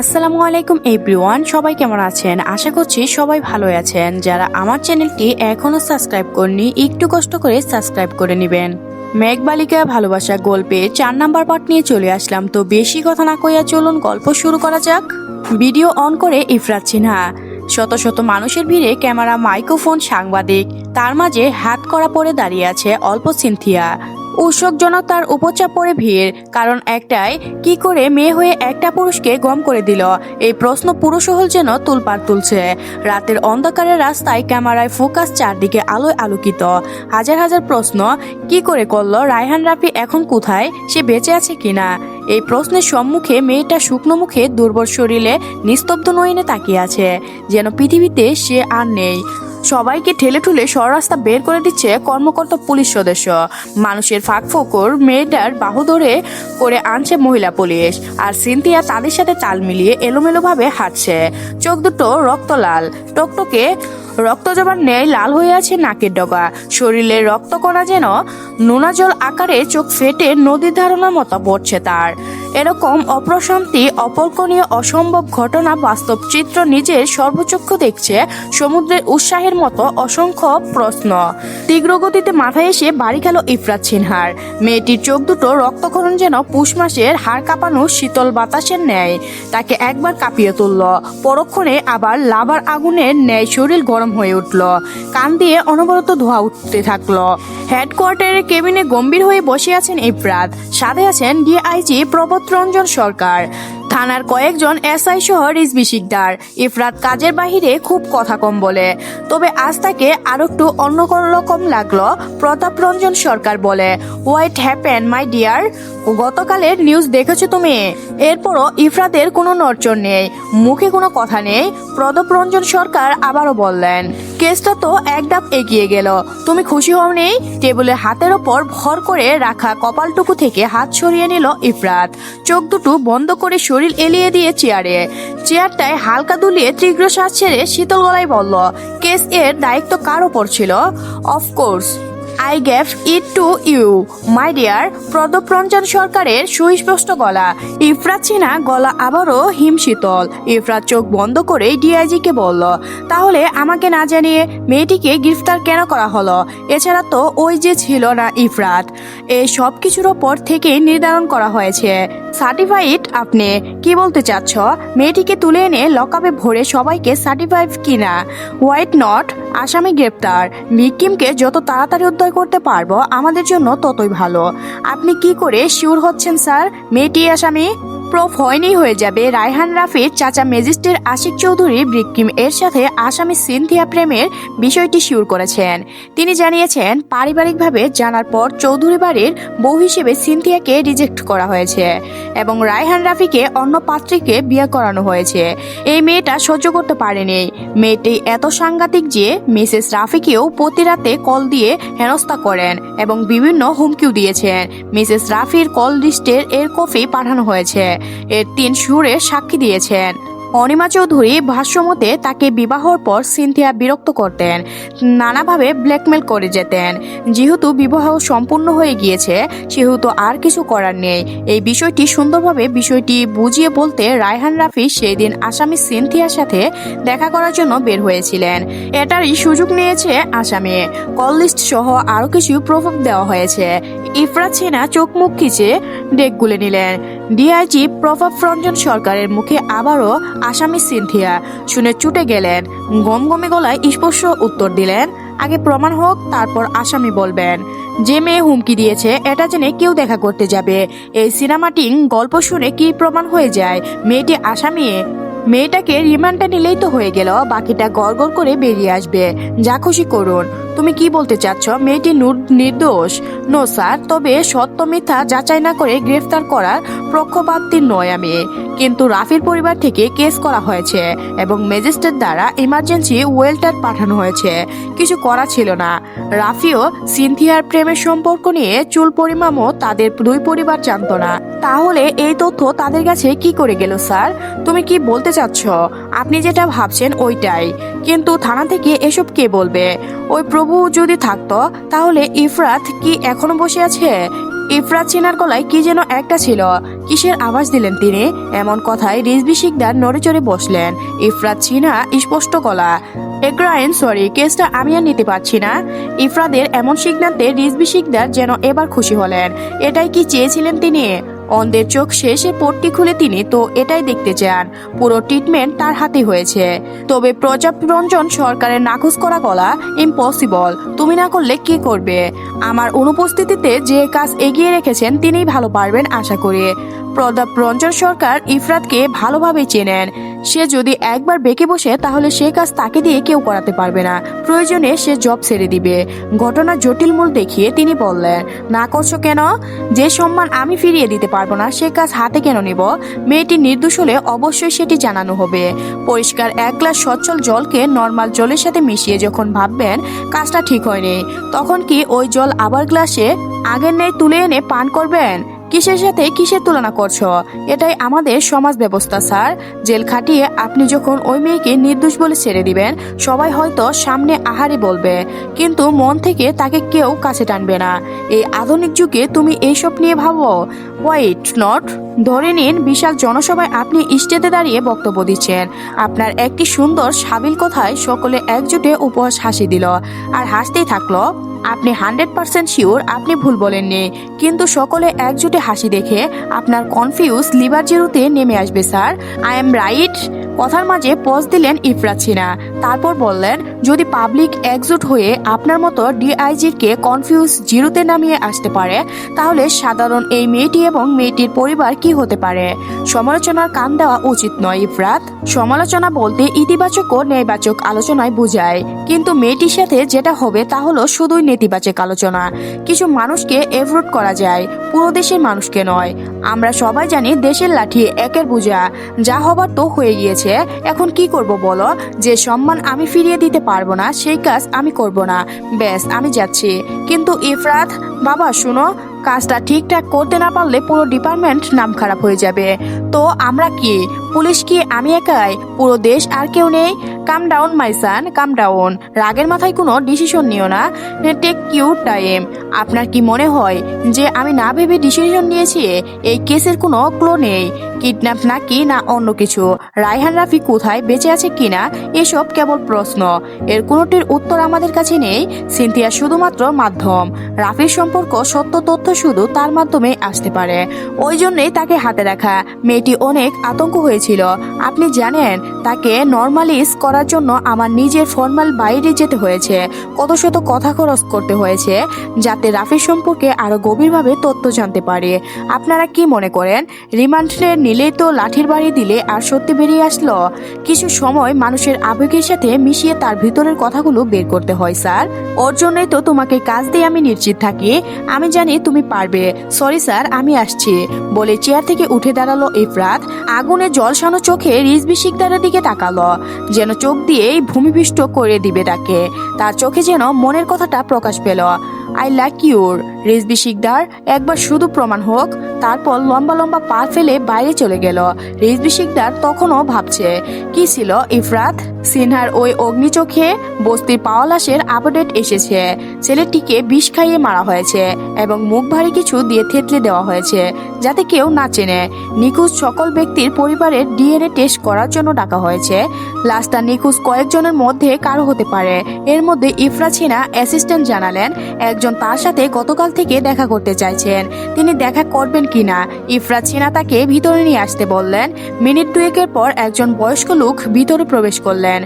আসসালামু আলাইকুম এভরিওয়ান, সবাই কেমন আছেন? আশা করছি সবাই ভালো আছেন। যারা আমার চ্যানেলটি এখনও সাবস্ক্রাইব করনি একটু কষ্ট করে সাবস্ক্রাইব করে নেবেন। মেঘবালিকা ভালোবাসা গল্পে চার নাম্বার পার্ট নিয়ে চলে আসলাম, তো বেশি কথা না কইয়া চলুন গল্প শুরু করা যাক। ভিডিও অন করে ইফরাত সিনহা। শত শত মানুষের ভিড়ে ক্যামেরা, মাইক্রোফোন, সাংবাদিক, তার মাঝে হাত করা পরে দাঁড়িয়ে আছে অল্প সিনথিয়া। উৎসকজনক তার উপচাপ পড়ে ভিড়, কারণ একটাই, কি করে মেয়ে হয়ে একটা পুরুষকে গম করে দিল? এই প্রশ্ন পুরুষহল যেন তুলপার তুলছে। রাতের অন্ধকারের রাস্তায় ক্যামেরায় ফোকাস চারদিকে আলোয় আলোকিত। হাজার হাজার প্রশ্ন, কি করে করল? রায়হান রাফি এখন কোথায়? সে বেঁচে আছে কিনা? এই প্রশ্নের সম্মুখে মেয়েটা শুকনো মুখে দুর্বল শরীরে নিস্তব্ধ নয়নে তাকিয়ে আছে, যেন পৃথিবীতে সে আর নেই। সবাইকে ঠেলে ঠুলে সরাস্তা বের করে দিচ্ছে কর্মকর্তা পুলিশ সদস্য। মানুষের ফাঁক ফোকর মেয়েটার বাহু ধরে করে আনছে মহিলা পুলিশ আর সিনথিয়া তাদের সাথে তাল মিলিয়ে এলোমেলোভাবে হাঁটছে। চোখ দুটো রক্ত লাল। টকটকে রক্ত জবার ন্যায় লাল হয়ে আছে নাকের ডগা। শরীরের রক্তকণা যেন নোনা জল আকারে চোখ ফেটে নদীর ধারণার মতো পড়ছে তার। এরকম অপ্রশান্তি অপল্পনীয় অসম্ভব ঘটনা বাস্তব চিত্র নিজের সর্বচক্ষু দেখছে সমুদ্রের উৎসাহের মতো অসংখ্য প্রশ্ন। তীব্র গতিতে মাথায় এসে বাড়ি গেল ইফরাত সিনহার। মেয়েটির চোখ দুটো রক্তক্ষরণ যেন পুষ মাসের হাড় কাঁপানো শীতল বাতাসের ন্যায়। তাকে একবার কাঁপিয়ে তুলল। পরক্ষণে আবার লাবার আগুনের ন্যায় শরীর গরম হয়ে উঠল। কান দিয়ে অনবরত ধোয়া উঠতে থাকল। হেডকোয়ার্টারের কেবিনে গম্ভীর হয়ে বসে আছেন ইফরাত। সাথে আছেন ডিআইজি প্রবোধ রঞ্জন সরকার। থানার কয়েকজন এসআই সহ রিজবি শিকদার। ইফরাত কাজের বাহিরে খুব কথা কম বলে। তবে আজ তাকে আরও একটু অন্য রকম লাগল প্রতাপ রঞ্জন সরকার বলে। হোয়াইট হ্যাপেন, মাই ডিয়ার, গতকালের নিউজ দেখেছ তুমি? এরপরও ইফরাতের কোনো নড়চড় নেই, মুখে কোনো কথা নেই প্রদপ রঞ্জন সরকার আবারও বললেন। কেসটা তো এক ধাপ এগিয়ে গেল। তুমি খুশি হও নেই টেবিলের হাতের ওপর ভর করে রাখা কপালটুকু থেকে হাত সরিয়ে নিল ইফরাত। চোখ দুটো বন্ধ করে শরীর এলিয়ে দিয়ে চেয়ারে। চেয়ারটায় হালকা দুলিয়ে তীব্র শ্বাস ছেড়ে শীতল গলায় বলল, কেস এর দায়িত্ব কার ওপর ছিল? Of course I gave it to you my dear Pratap Ranjan সরকারের সুস্পষ্ট গলা। ইফরাত সিনহা গলা আবারও হিমশীতল। ইফরাত চোখ বন্ধ করে ডিআইজিকে বলল, তাহলে আমাকে না জানিয়ে মেয়েটিকে গ্রেফতার কেন করা হলো? এছাড়া তো ওই যে ছিল না ইফরাত। এই সব কিছুর ওপর থেকে নির্ধারণ করা হয়েছে। সার্টিফাইড আপনি, কি বলতে চাচ্ছ? মেয়েটিকে তুলে এনে লকআপে ভরে সবাইকে সার্টিফাইড কিনা? হোয়াইট নট, আসামি গ্রেপ্তার। ভিকটিমকে যত তাড়াতাড়ি উদ্ধার করতে পারব আমাদের জন্য ততই ভালো। আপনি কি করে শিওর হচ্ছেন স্যার? মেয়েটি আসামি? প্রুফ হয়নি হয়ে যাবে। রায়হান রাফির চাচা ম্যাজিস্ট্রেট আশিক চৌধুরী ব্রিকিম এর সাথে আসামি সিনথিয়া প্রেমের বিষয়টি শিওর করেছেন। তিনি জানিয়েছেন, পারিবারিকভাবে জানার পর চৌধুরী বাড়ির বউ হিসেবে সিনথিয়াকে রিজেক্ট করা হয়েছে এবং রায়হান রাফিকে অন্য পাত্রীকে বিয়ে করানো হয়েছে। এই মেয়েটা সহ্য করতে পারেনি। মেয়েটি এত সাংঘাতিক যে মিসেস রাফিকেও প্রতি রাতে কল দিয়ে হেনস্থা করেন এবং বিভিন্ন হুমকিও দিয়েছেন। মিসেস রাফির কল লিস্টের এর কপি পাঠানো হয়েছে। এর তিন সুরে সাক্ষী দিয়েছেন। অনিমা চৌধুরী ভাষ্যমতে তাকে বিবাহর পর সিনথিয়া বিরক্ত করতেন, নানাভাবে ব্ল্যাকমেল করে যেতেন। যেহেতু বিবাহ সম্পূর্ণ হয়ে গিয়েছে, সেহেতু আর কিছু করার নেই। এই বিষয়টি সুন্দরভাবে বিষয়টি বুঝিয়ে বলতে রায়হান রাফি সেই দিন আসামি সিনথিয়ার সাথে দেখা করার জন্য বের হয়েছিলেন। এটারই সুযোগ নিয়েছে আসামি। কল লিস্ট সহ আরও কিছু প্রভাব দেওয়া হয়েছে। ইফরাত সিনা চোখ মুখ খিচে ডেক গুলে নিলেন। ডিআইজি প্রভাব রঞ্জন সরকারের মুখে আবারও আসামি সিনথিয়া। শুনে চুটে গেলেন, গমগমে গলায় স্পর্শ উত্তর দিলেন, আগে প্রমাণ হোক, তারপর আসামি বলবেন। যে মেয়ে হুমকি দিয়েছে, এটা জেনে কেউ দেখা করতে যাবে। এই সিনেমাটিং গল্প শুনে কি প্রমাণ হয়ে যায়? মেয়েটি আসামি? মেয়েটাকে রিমান্ডে নিলেই তো হয়ে গেল, বাকিটা গড়গড় করে বেরিয়ে আসবে। যা খুশি করুন। তুমি কি বলতে চাচ্ছ? মেয়েটি নুর- নির্দোষ। নো, স্যার, তবে সত্য মিথ্যা যাচাই না করে গ্রেফতার করার পক্ষপাতী নয় আমি। কিন্তু রাফির পরিবার থেকে কেস করা হয়েছে এবং ম্যাজিস্ট্রেট দ্বারা ইমার্জেন্সি ওয়েলটার পাঠানো হয়েছে। কিছু করা ছিল না। রাফিও সিনথিয়ার প্রেমের সম্পর্ক নিয়ে চুল পরিমামও তাদের দুই পরিবার জানতো না। তাহলে এই তথ্য তাদের কাছে কি করে গেল, স্যার? তুমি কি বলতে চাচ্ছ? আপনি যেটা ভাবছেন ওইটাই। কিন্তু থানা থেকে এসব কে বলবে? ওই প্রভু যদি থাকতো, তাহলে ইফরাত কি এখনও বসে আছে? ইফরাত সিনার গলায় কি যেন একটা ছিল। কিসের আওয়াজ দিলেন তিনি? এমন কথায় রিজবি শিকদার নড়ে চড়ে বসলেন। ইফরাত সিনহা স্পষ্ট গলা। এগ্রাইন সরি, কেসটা আমি আর নিতে পারছি না। ইফরাদের এমন সিদ্ধান্তে রিজবি শিকদার যেন এবার খুশি হলেন। এটাই কি চেয়েছিলেন তিনি? অন্ধের চোখ শেষে পট্টি খুলে তিনি তো এটাই দেখতে চান। পুরো ট্রিটমেন্ট তার হাতে হয়েছে। তবে প্রজাপ রঞ্জন সরকারের নাকচ করা গলা ইম্পসিবল তুমি না করলে কি করবে? আমার অনুপস্থিতিতে যে কাজ এগিয়ে রেখেছেন তিনিই ভালো পারবেন আশা করি। প্রদাপ রঞ্জন সরকার ইফরাতকে ভালোভাবে চেনেন। সে যদি একবার বেঁকে বসে, তাহলে সে কাজ তাকে দিয়ে কেউ করাতে পারবে না। প্রয়োজনে সে জব ছেড়ে দিবে। ঘটনা জটিল মূল দেখিয়ে তিনি বললেন, না করছ কেন? যে সম্মান আমি ফিরিয়ে দিতে পারব না, সে কাজ হাতে কেন নিব? মেয়েটি নির্দোষ হলে অবশ্যই সেটি জানানো হবে পরিষ্কার এক গ্লাস সচ্ছল জলকে নর্মাল জলের সাথে মিশিয়ে যখন ভাববেন, কাজটা ঠিক হয়নি, তখন কি ওই জল আবার গ্লাসে আগের নেই তুলে এনে পান করবেন? কিসের সাথে কিসের তুলনা করছ? এটাই আমাদের সমাজ ব্যবস্থা, স্যার। জেল খাটিয়ে আপনি যখন ওই মেয়েকে নির্দোষ বলে ছেড়ে দিবেন, সবাই হয়তো সামনে আহারে বলবে। কিন্তু মন থেকে তাকে কেউ কাছে টানবে না। এই আধুনিক যুগে তুমি এইসব নিয়ে ভাবো? হোয়াইট নট ধরে নিন বিশাল জনসভায় আপনি স্টেজে দাঁড়িয়ে বক্তব্য দিচ্ছেন। আপনার একটি সুন্দর সাবিল কথায় সকলে একজোটে উপহাস হাসি দিল। আর হাসতেই থাকল। আপনি হান্ড্রেড পার্সেন্ট শিওর আপনি ভুল বলেননি। কিন্তু সকলে একজুটে হাসি দেখে আপনার কনফিউজ লিভার জিরোতে নেমে আসবে, স্যার। আই এম রাইট কথার মাঝে পজ দিলেন ইফরাত সিনা। তারপর বললেন, যদি পাবলিক একজোট হয়ে আপনার মতো ডিআইজির কে কনফিউজ জিরোতে নামিয়ে আসতে পারে, তাহলে সাধারণ এই মেয়েটি এবং মেয়েটির পরিবার কি হতে পারে? সমালোচনার কান দেওয়া উচিত নয় ইফরাত। সমালোচনা বলতে ইতিবাচক ও নেতিবাচক আলোচনায় বোঝায়। কিন্তু মেয়েটির সাথে যেটা হবে তা হলো শুধুই নেতিবাচক আলোচনা। কিছু মানুষকে এভরোড করা যায়, পুরো দেশের মানুষকে নয়। আমরা সবাই জানি দেশের লাঠি একের বোঝা। যা হবার তো হয়ে গিয়েছে। এখন কি করব বলো? যে সম্মান আমি ফিরিয়ে দিতে পারব না, সেই কাজ আমি করব না। ব্যাস, আমি যাচ্ছি। কিন্তু ইফরাত, বাবা, শুনো, কাজটা ঠিকঠাক করতে না পারলে পুরো ডিপার্টমেন্ট নাম খারাপ হয়ে যাবে। তো আমরা কি? পুলিশ কি আমি একাই? পুরো দেশ আর কেউ নেই? কাম down my San come down রাগের মাথায় কোনো ডিসিশন নিও না। টেক কিউ টাইম আপনার কি মনে হয় যে আমি না ভেবে ডিসিশন নিয়েছি? এই কেসের কোনো ক্লো নেই। কিডন্যাপ নাকি না অন্য কিছু? রায়হান রাফি কোথায়? বেঁচে আছে কিনা? এসব কেবল প্রশ্ন। এর কোনোটির উত্তর আমাদের কাছে নেই। সিনথিয়া শুধুমাত্র মাধ্যম। রাফির সম্পর্ক সত্য তথ্য শুধু তার মাধ্যমে আসতে পারে। ওই জন্যই তাকে হাতে রাখা। মেয়েটি অনেক আতঙ্ক হয়েছিল। আপনি জানেন, তাকে নর্মালিজ করার জন্য আমার নিজের ফর্মাল বাইরে যেতে হয়েছে। কত শত কথা খরচ করতে হয়েছে, যাতে রাফির সম্পর্কে আরও গভীরভাবে তথ্য জানতে পারে। আপনারা কি মনে করেন, রিমান্ডে নিলেই তো লাঠির বাড়ি দিলে আর সত্যি বেরিয়ে আসলো? কিছু সময় মানুষের আবেগের সাথে মিশিয়ে তার ভিতরের কথাগুলো বের করতে হয়, স্যার। ওর জন্যই তো তোমাকে কাজ দিয়ে আমি নিশ্চিত থাকি, আমি জানি তুমি পারবে। সরি স্যার আমি আসছি। বলে চেয়ার থেকে উঠে দাঁড়াল ইফরাত। আগুনে জলসানো চোখে রিজবি শিকদারের দিকে তাকালো, যেন চোখ দিয়েই ভূমিপিষ্ট করে দিবে তাকে। তার চোখে যেন মনের কথাটা প্রকাশ পেল। I like your Rizvi Sikdar, একবার শুধু প্রমাণ হোক। তারপর লম্বা লম্বা পা ফেলে বাইরে চলে গেল। রিজবি শিকদার তখনও ভাবছে, কি ছিল ইফরাত? সিনহার ওই অগ্নি চোখে বস্তির পাওয়া লাশের আপডেট এসেছে। ছেলেটিকে বিষ খাইয়ে মারা হয়েছে এবং মুখ ভারী কিছু দিয়ে থেতলে দেওয়া হয়েছে, যাতে কেউ না চেনে। নিখোঁজ সকল ব্যক্তির পরিবারের ডিএনএ টেস্ট করার জন্য ডাকা হয়েছে। লাশটা নিখোঁজ কয়েকজনের মধ্যে কারও হতে পারে। এর মধ্যে ইফরা ছিনা অ্যাসিস্ট্যান্ট জানালেন, একজন তার সাথে গতকাল থেকে দেখা করতে চাইছেন। তিনি দেখা করবেন কিনা ইফরা ছিনা তাকে ভিতরে নিয়ে আসতে বললেন। মিনিট দুয়েকের পর একজন বয়স্ক লোক ভিতরে প্রবেশ করলেন।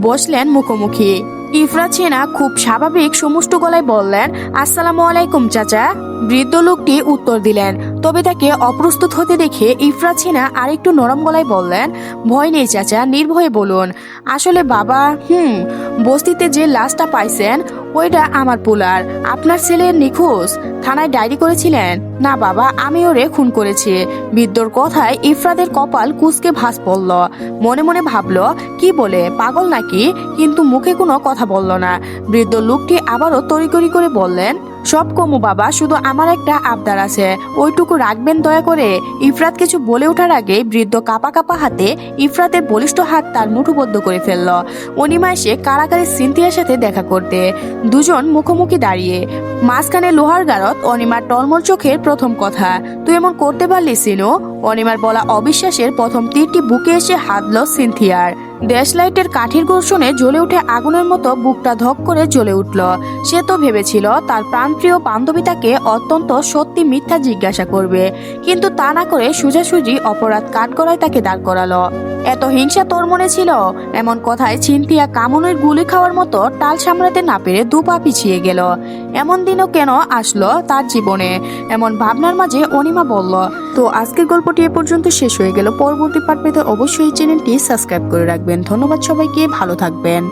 বসলেন মুখোমুখি। ইফরা ছিনা খুব স্বাভাবিক সমুষ্ট গলায় বললেন, আসসালামু আলাইকুম, চাচা। বৃদ্ধ লোকটি উত্তর দিলেন তবে তাকে অপ্রস্তুত হতে দেখে ইফরা ছিনা আরেকটু নরম গলায় বললেন, ভয় নেই চাচা, নির্ভয়ে বলুন। আসলে বাবা, হুম, বস্তিতে যে লাশটা পাইছেন, ওইটা আমার পোলার। আপনার ছেলে নিখোঁজ। থানায় ডায়েরি করেছিলেন? না বাবা, আমি ওরে খুন করেছি। বৃদ্ধর কথায় ইফরাদের কপাল কুচকে ভাস পড়ল। মনে মনে ভাবল, কি বলে, পাগল নাকি? কিন্তু মুখে কোনো কথা বলল না। বৃদ্ধ লোকটি আবারও তড়িগড়ি করে বললেন সব কমু বাবা, শুধু আমার একটা আবদার আছে। ওইটুকু রাখবেন দয়া করে। ইফরাত কিছু বলে ওঠার আগে বৃদ্ধ কাপা কাপা হাতে ইফরাতের বলিষ্ঠ হাত তার মুঠোবদ্ধ করে ফেলল। অনিমা এসে কারাকারি সিনথিয়ার সাথে দেখা করতে। দুজন মুখোমুখি দাঁড়িয়ে। মাঝখানে লোহার গারত অনিমার টলমল চোখের প্রথম কথা। তুই এমন করতে পারলি, সিনু? অনিমার বলা অবিশ্বাসের প্রথম তীরটি বুকে এসে হাতল সিনথিয়ার। ড্যাশলাইটের কাঠির ঘর্ষণে জ্বলে উঠে আগুনের মতো বুকটা ধক করে জ্বলে উঠল। সে তো ভেবেছিল তার প্রাণপ্রিয় বান্ধবী তাকে অত্যন্ত সত্যি মিথ্যা জিজ্ঞাসা করবে। কিন্তু তা না করে সোজাসুজি অপরাধ কাঠগড়ায় তাকে দাঁড় করালো। এত হিংসা তোর মনে ছিল? এমন কথায় ছিনতিয়া কামনের গুলি খাওয়ার মতো টাল সামলাতে না পেরে দু পা পিছিয়ে গেল। এমন দিনও কেন আসলো তার জীবনে? এমন ভাবনার মাঝে অনিমা বলল, তো আজকের গল্পটি এ পর্যন্ত শেষ হয়ে গেল। পরবর্তী পার্ট পেতে অবশ্যই চ্যানেলটি সাবস্ক্রাইব করে রাখবেন। ধন্যবাদ সবাইকে, ভালো থাকবেন।